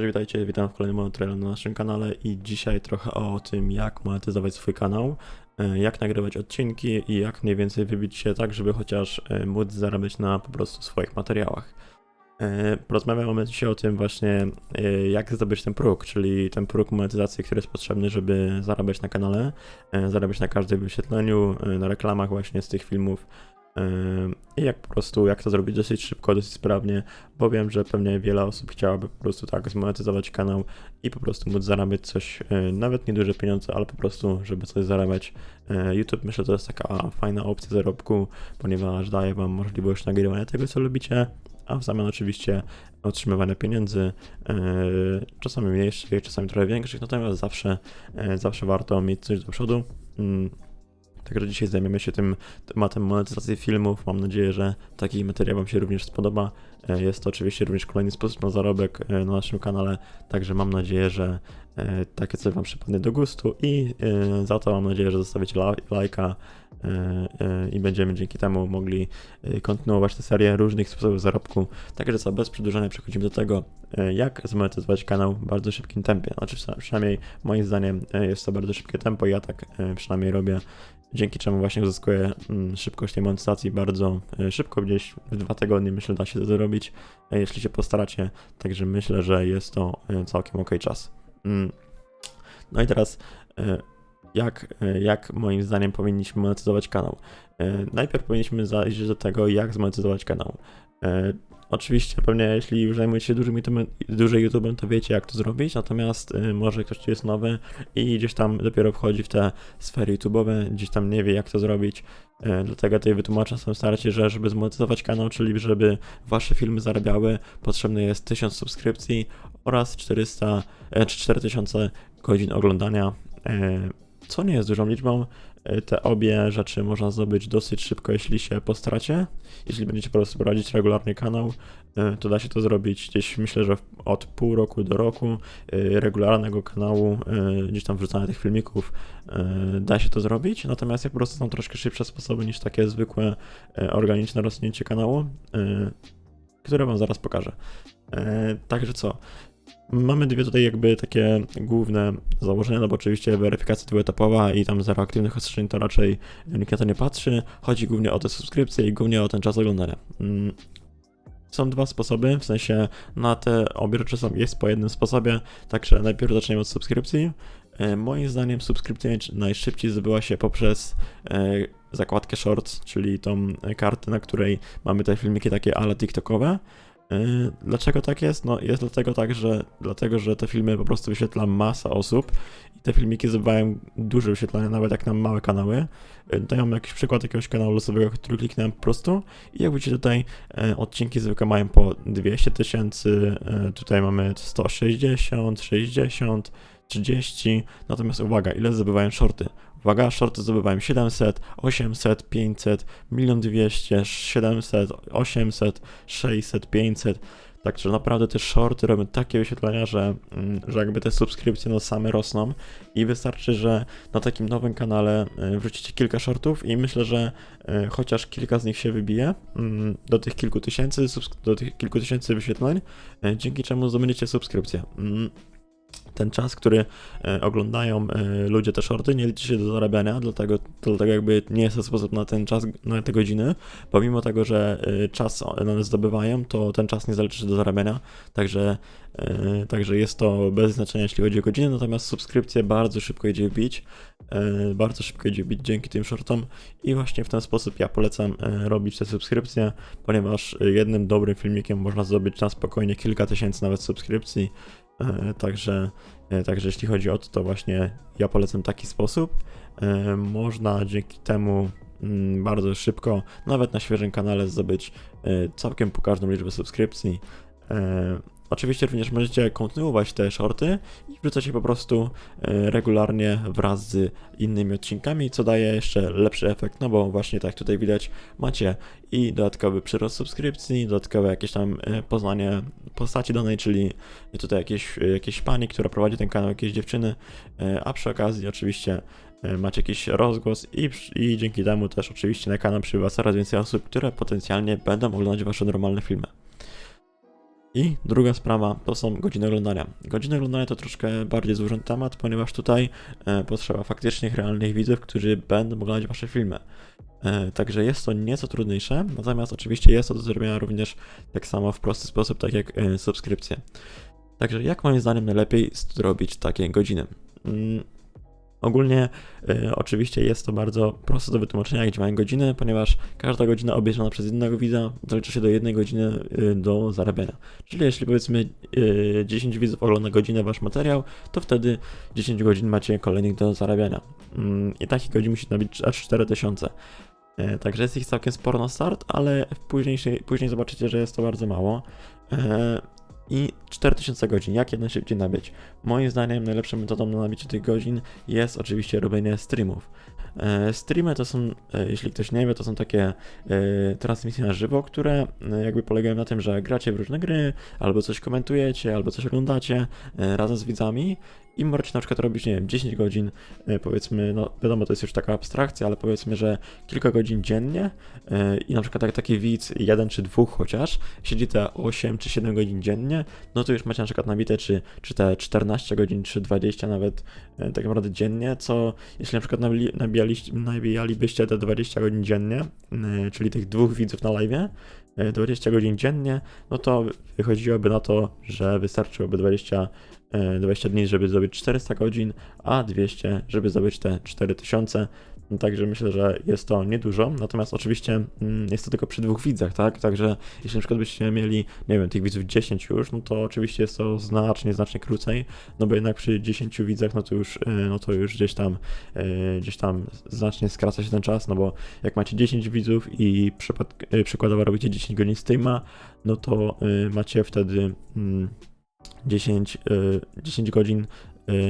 Cześć, witajcie, witam w kolejnym trailu na naszym kanale i dzisiaj trochę o tym, jak monetyzować swój kanał, e, jak nagrywać odcinki i jak mniej więcej wybić się tak, żeby chociaż e, móc zarabiać na po prostu swoich materiałach. E, Porozmawiamy dzisiaj o tym właśnie, jak zdobyć ten próg, czyli ten próg monetyzacji, który jest potrzebny, żeby zarabiać na kanale, zarabiać na każdym wyświetleniu, na reklamach właśnie z tych filmów. E, I jak po prostu, jak to zrobić dosyć szybko, dosyć sprawnie, bo wiem, że pewnie wiele osób chciałaby po prostu tak zmonetyzować kanał i po prostu móc zarabiać coś, e, nawet nieduże pieniądze, ale po prostu, żeby coś zarabiać. E, YouTube myślę, że to jest taka fajna opcja zarobku, ponieważ daje Wam możliwość nagrywania tego, co lubicie, a w zamian oczywiście otrzymywania pieniędzy, czasami mniejszych, czasami trochę większych, natomiast zawsze, zawsze warto mieć coś do przodu. Także dzisiaj zajmiemy się tym tematem monetyzacji filmów. Mam nadzieję, że taki materiał Wam się również spodoba. E, Jest to oczywiście również kolejny sposób na zarobek e, na naszym kanale, także mam nadzieję, że takie coś Wam przypadnie do gustu i e, za to mam nadzieję, że zostawicie la- lajka e, e, i będziemy dzięki temu mogli e, kontynuować tę serię różnych sposobów zarobku. Także co, bez przedłużania przechodzimy do tego, e, jak zmonetyzować kanał w bardzo szybkim tempie. Znaczy przynajmniej- moim zdaniem e, jest to bardzo szybkie tempo, ja tak e, przynajmniej robię dzięki czemu właśnie uzyskuję mm, szybkość tej monetyzacji bardzo e, szybko, gdzieś w dwa tygodnie myślę da się to zrobić, e, jeśli się postaracie, także myślę, że jest to e, całkiem ok czas. Mm. No i teraz e, jak, e, jak moim zdaniem powinniśmy monetyzować kanał? E, Najpierw powinniśmy zajrzeć do tego, jak zmonetyzować kanał. Oczywiście, pewnie jeśli już zajmujecie się dużym YouTube'em, to wiecie jak to zrobić, natomiast e, może ktoś tu jest nowy i gdzieś tam dopiero wchodzi w te sfery YouTube'owe, gdzieś tam nie wie jak to zrobić, e, dlatego tutaj wytłumaczę sobie starcie, że żeby zmonetyzować kanał, czyli żeby wasze filmy zarabiały, potrzebne jest 1000 subskrypcji oraz 400 e, czy 4000 godzin oglądania, e, co nie jest dużą liczbą. E, Te obie rzeczy można zdobyć dosyć szybko, jeśli się postaracie. Jeśli będziecie po prostu prowadzić regularnie kanał, e, to da się to zrobić gdzieś, myślę, że od pół roku do roku e, regularnego kanału, gdzieś tam wrzucania tych filmików, da się to zrobić. Natomiast ja po prostu są troszkę szybsze sposoby niż takie zwykłe organiczne rosnięcie kanału, które Wam zaraz pokażę. Także co? Mamy dwie tutaj jakby takie główne założenia, no bo oczywiście weryfikacja dwuetapowa i tam zero aktywnych ostrzeżeń to raczej nikt na to nie patrzy. Chodzi głównie o te subskrypcje i głównie o ten czas oglądania. Mm. Są dwa sposoby, w sensie na te obie rzeczy są, jest po jednym sposobie, także najpierw zaczniemy od subskrypcji. E, Moim zdaniem subskrypcja najsz- najszybciej zdobyła się poprzez e, zakładkę Shorts, czyli tą kartę, na której mamy te filmiki takie ale TikTokowe. E, Dlaczego tak jest? No jest dlatego tak, że dlatego, że te filmy po prostu wyświetla masa osób i te filmiki zdobywają duże wyświetlenia, nawet jak na małe kanały. Tutaj mam jakiś przykład jakiegoś kanału losowego, który kliknąłem po prostu i jak widzicie tutaj e, odcinki zwykle mają po 200 tysięcy, tutaj mamy 160, 60, 30, natomiast uwaga, ile zdobywają shorty? Uwaga, shorty zdobywają 700, 800, 500, 1 200, 700, 800, 600, 500. Także naprawdę te shorty robią takie wyświetlenia, że, mm, że jakby te subskrypcje no same rosną i wystarczy, że na takim nowym kanale e, wrzucicie kilka shortów i myślę, że e, chociaż kilka z nich się wybije mm, do tych kilku tysięcy, do tych kilku tysięcy wyświetleń, e, dzięki czemu zdobędziecie subskrypcję. Ten czas, który e, oglądają e, ludzie te shorty, nie liczy się do zarabiania, dlatego, dlatego jakby nie jest to sposób na ten czas, na te godziny, pomimo tego, że e, czas one zdobywają, to ten czas nie zaliczy się do zarabiania, także, także jest to bez znaczenia, jeśli chodzi o godziny, natomiast subskrypcje bardzo szybko idzie wbić, e, bardzo szybko idzie wbić dzięki tym shortom. I właśnie w ten sposób ja polecam robić te subskrypcje, ponieważ jednym dobrym filmikiem można zdobyć na spokojnie kilka tysięcy nawet subskrypcji, także, e, także jeśli chodzi o to, to właśnie ja polecam taki sposób. E, Można dzięki temu mm, bardzo szybko, nawet na świeżym kanale, zdobyć e, całkiem pokaźną liczbę subskrypcji. E, Oczywiście również możecie kontynuować te shorty i wrzucać je po prostu e, regularnie wraz z innymi odcinkami, co daje jeszcze lepszy efekt, no bo właśnie tak tutaj widać, macie i dodatkowy przyrost subskrypcji, dodatkowe jakieś tam e, poznanie postaci danej, czyli tutaj jakieś, jakieś pani, która prowadzi ten kanał, jakieś dziewczyny, e, a przy okazji oczywiście e, macie jakiś rozgłos i, i dzięki temu też oczywiście na kanał przybywa coraz więcej osób, które potencjalnie będą oglądać wasze normalne filmy. I druga sprawa to są godziny oglądania. Godziny oglądania to troszkę bardziej złożony temat, ponieważ tutaj e, potrzeba faktycznych, realnych widzów, którzy będą oglądać wasze filmy. E, także jest to nieco trudniejsze, natomiast oczywiście jest to do zrobienia również tak samo w prosty sposób, tak jak e, subskrypcje. Także jak moim zdaniem najlepiej zrobić takie godziny? Mm, Ogólnie e, oczywiście jest to bardzo proste do wytłumaczenia, jak działają godziny, ponieważ każda godzina obejrzana przez jednego widza zalicza się do jednej godziny e, do zarabiania. Czyli jeśli powiedzmy e, 10 widzów ogląda godzinę wasz materiał, to wtedy 10 godzin macie kolejnych do zarabiania. Mm, I takich godzin musi nabić aż 4000. E, Także jest ich całkiem sporo na start, ale w późniejszej, później zobaczycie, że jest to bardzo mało. I 4000 godzin, jak jak najszybciej nabyć? Moim zdaniem najlepszą metodą na nabicie tych godzin jest oczywiście robienie streamów. E, Streamy to są, e, jeśli ktoś nie wie, to są takie e, transmisje na żywo, które jakby polegają na tym, że gracie w różne gry, albo coś komentujecie, albo coś oglądacie razem z widzami i możecie na przykład robić, nie wiem, 10 godzin, e, powiedzmy, no wiadomo, to jest już taka abstrakcja, ale powiedzmy, że kilka godzin dziennie e, i na przykład taki widz, jeden czy dwóch chociaż, siedzi te 8 czy 7 godzin dziennie, no to już macie na przykład nabite czy, czy te 14 godzin, czy 20 nawet e, tak naprawdę dziennie, co jeśli na przykład nabijaliście, nabijalibyście te 20 godzin dziennie, czyli tych dwóch widzów na live, 20 godzin dziennie, no to wychodziłoby na to, że wystarczyłoby 20, e, 20 dni, żeby zdobyć 400 godzin, a 200, żeby zdobyć te 4000. No, Także myślę, że jest to niedużo, natomiast oczywiście mm, jest to tylko przy dwóch widzach, tak? Także jeśli na przykład byście mieli, nie wiem, tych widzów 10 już, no to oczywiście jest to znacznie, znacznie krócej, no bo jednak przy 10 widzach, no to już, e, no to już gdzieś tam, e, gdzieś tam znacznie skraca się ten czas, no bo jak macie 10 widzów i przypad, e, przykładowo robicie 10 godzin streama, no to macie wtedy mm, 10, e, 10 godzin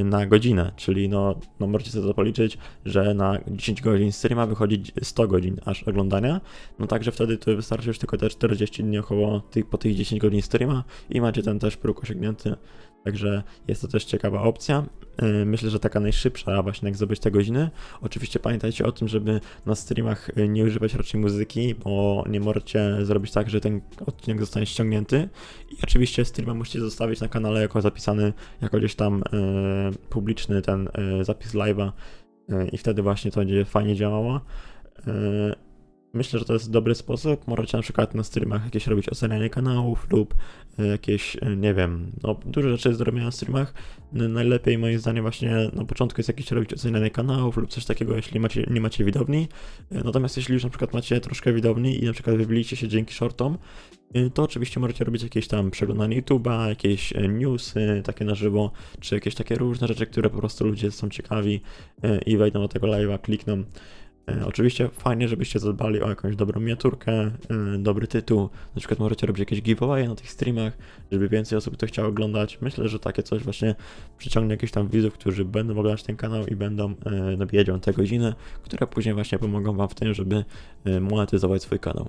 na godzinę, czyli no, no możecie sobie to policzyć, że na 10 godzin streama wychodzi 100 godzin aż oglądania, no także wtedy to wystarczy już tylko te 40 dni około tych, po tych 10 godzin streama i macie ten też próg osiągnięty, także jest to też ciekawa opcja. E, Myślę, że taka najszybsza właśnie jak zdobyć te godziny. Oczywiście pamiętajcie o tym, żeby na streamach e, nie używać raczej muzyki, bo nie możecie zrobić tak, że ten odcinek zostanie ściągnięty. I oczywiście streama musicie zostawić na kanale jako zapisany, jako gdzieś tam e, publiczny ten zapis live'a i wtedy właśnie to będzie fajnie działało. Myślę, że to jest dobry sposób. Możecie na przykład na streamach jakieś robić ocenianie kanałów lub e, jakieś, e, nie wiem, no dużo rzeczy jest do robienia na streamach. Najlepiej moim zdaniem właśnie na początku jest jakieś robić ocenianie kanałów lub coś takiego, jeśli macie, nie macie widowni. E, Natomiast jeśli już na przykład macie troszkę widowni i na przykład wybiliście się dzięki shortom, to oczywiście możecie robić jakieś tam przeglądanie YouTube'a, jakieś newsy takie na żywo, czy jakieś takie różne rzeczy, które po prostu ludzie są ciekawi i wejdą do tego live'a, klikną. E, Oczywiście fajnie, żebyście zadbali o jakąś dobrą miniaturkę, e, dobry tytuł. Na przykład możecie robić jakieś giveaway na tych streamach, żeby więcej osób to chciało oglądać. Myślę, że takie coś właśnie przyciągnie jakichś tam widzów, którzy będą oglądać ten kanał i będą e, nabijać wam te godziny, które później właśnie pomogą wam w tym, żeby e, monetyzować swój kanał.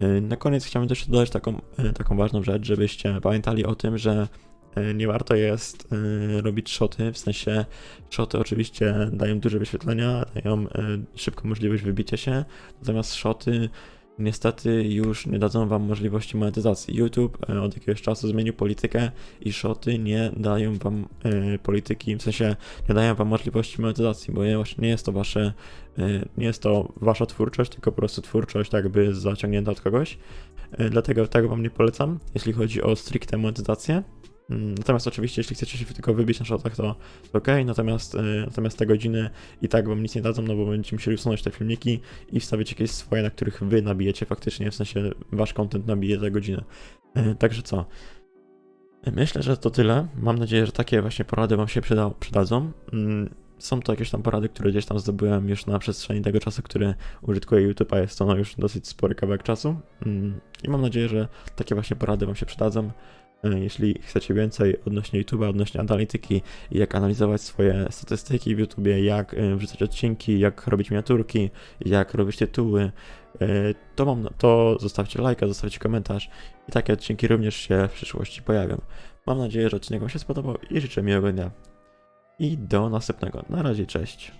E, Na koniec chciałbym też dodać taką, e, taką ważną rzecz, żebyście pamiętali o tym, że e, nie warto jest e, robić shoty, w sensie shoty oczywiście dają duże wyświetlenia, dają e, szybką możliwość wybicia się, natomiast shoty niestety już nie dadzą wam możliwości monetyzacji. YouTube od jakiegoś czasu zmienił politykę i shoty nie dają wam polityki, w sensie nie dają wam możliwości monetyzacji, bo nie, jest to wasze, nie jest to wasza twórczość, tylko po prostu twórczość jakby zaciągnięta od kogoś. Dlatego tego wam nie polecam, jeśli chodzi o stricte monetyzację. Mm, Natomiast oczywiście, jeśli chcecie się tylko wybić na shotach, to, to ok, natomiast, e, natomiast te godziny i tak wam nic nie dadzą, no bo będziecie musieli usunąć te filmiki i wstawić jakieś swoje, na których wy nabijecie faktycznie, w sensie wasz content nabije te godziny. E, Także co? Myślę, że to tyle. Mam nadzieję, że takie właśnie porady wam się przyda, przydadzą. Mm, Są to jakieś tam porady, które gdzieś tam zdobyłem już na przestrzeni tego czasu, który użytkuję YouTube, a jest to no już dosyć spory kawałek czasu. Mm, I mam nadzieję, że takie właśnie porady wam się przydadzą. E, Jeśli chcecie więcej odnośnie YouTube'a, odnośnie analityki, jak analizować swoje statystyki w YouTubie, jak e, wrzucać odcinki, jak robić miniaturki, jak robić tytuły, e, to mam, to zostawcie lajka, zostawcie komentarz i takie odcinki również się w przyszłości pojawią. Mam nadzieję, że odcinek Wam się spodobał i życzę miłego dnia. I do następnego. Na razie, cześć.